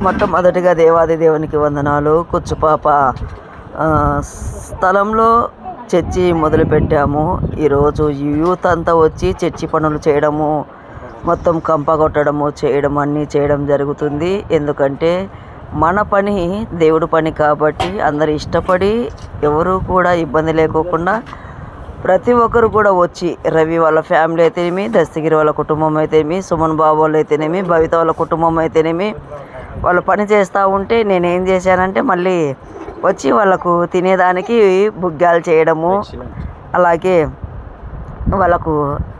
మొట్టమొదటిగా దేవాది దేవునికి వందనాలు. కుచ్చుపాప స్థలంలో చర్చి మొదలుపెట్టాము. ఈరోజు యూత్ అంతా వచ్చి చర్చి పనులు చేయడము మొత్తం కంప కొట్టడము చేయడం అన్నీ చేయడం జరుగుతుంది. ఎందుకంటే మన పని దేవుడి పని కాబట్టి అందరు ఇష్టపడి ఎవరు కూడా ఇబ్బంది లేకోకుండా ప్రతి ఒక్కరు కూడా వచ్చి రవి వాళ్ళ ఫ్యామిలీ అయితేనేమి దస్తగిరి వాళ్ళ కుటుంబం అయితేనేమి సుమన్ బాబు వాళ్ళు అయితేనేమి భవిత వాళ్ళ కుటుంబం అయితేనేమి వాళ్ళు పని చేస్తూ ఉంటే నేను ఏం చేశానంటే మళ్ళీ వచ్చి వాళ్ళకు తినేదానికి బుగ్గాలు చేయడము అలాగే వాళ్ళకు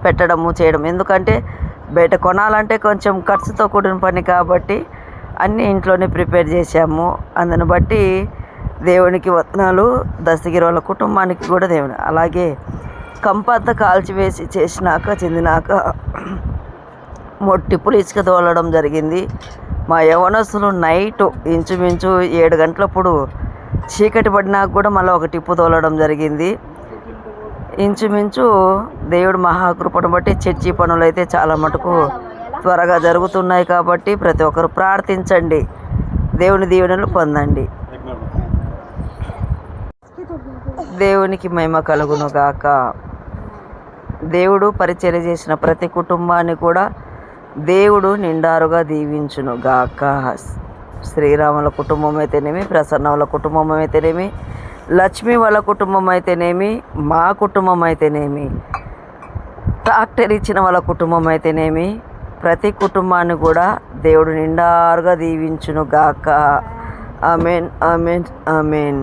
పెట్టడము చేయడం. ఎందుకంటే బయట కొనాలంటే కొంచెం ఖర్చుతో కూడిన పని కాబట్టి అన్నీ ఇంట్లోనే ప్రిపేర్ చేశాము. అందుని బట్టి దేవునికి వత్నాలు దస్తగిరి వాళ్ళ కుటుంబానికి కూడా దేవుని. అలాగే కంపంత కాల్చివేసి చేసినాక చెందినాక మొట్టిప్పులు ఇసుక తోలడం జరిగింది. మా యవనస్తులు నైట్ ఇంచుమించు ఏడు గంటలప్పుడు చీకటి పడినాక కూడా మళ్ళీ ఒక టిప్పు తోలడం జరిగింది. ఇంచుమించు దేవుడు మహాకృపను బట్టి చర్చి పనులు అయితే చాలా మటుకు త్వరగా జరుగుతున్నాయి కాబట్టి ప్రతి ఒక్కరు ప్రార్థించండి. దేవుని దీవెనలు పొందండి. దేవునికి మహిమ కలుగును గాక. దేవుడు పరిచయం చేసిన ప్రతి కుటుంబాన్ని కూడా దేవుడు నిండారుగా దీవించును గాక. శ్రీరాముల కుటుంబం అయితేనేమి ప్రసన్న వాళ్ళ కుటుంబం అయితేనేమి లక్ష్మి వాళ్ళ కుటుంబం అయితేనేమి మా కుటుంబం అయితేనేమి ట్రాక్టర్ ఇచ్చిన వాళ్ళ కుటుంబం అయితేనేమి ప్రతి కుటుంబాన్ని కూడా దేవుడు నిండారుగా దీవించును గాక. Amen amen amen.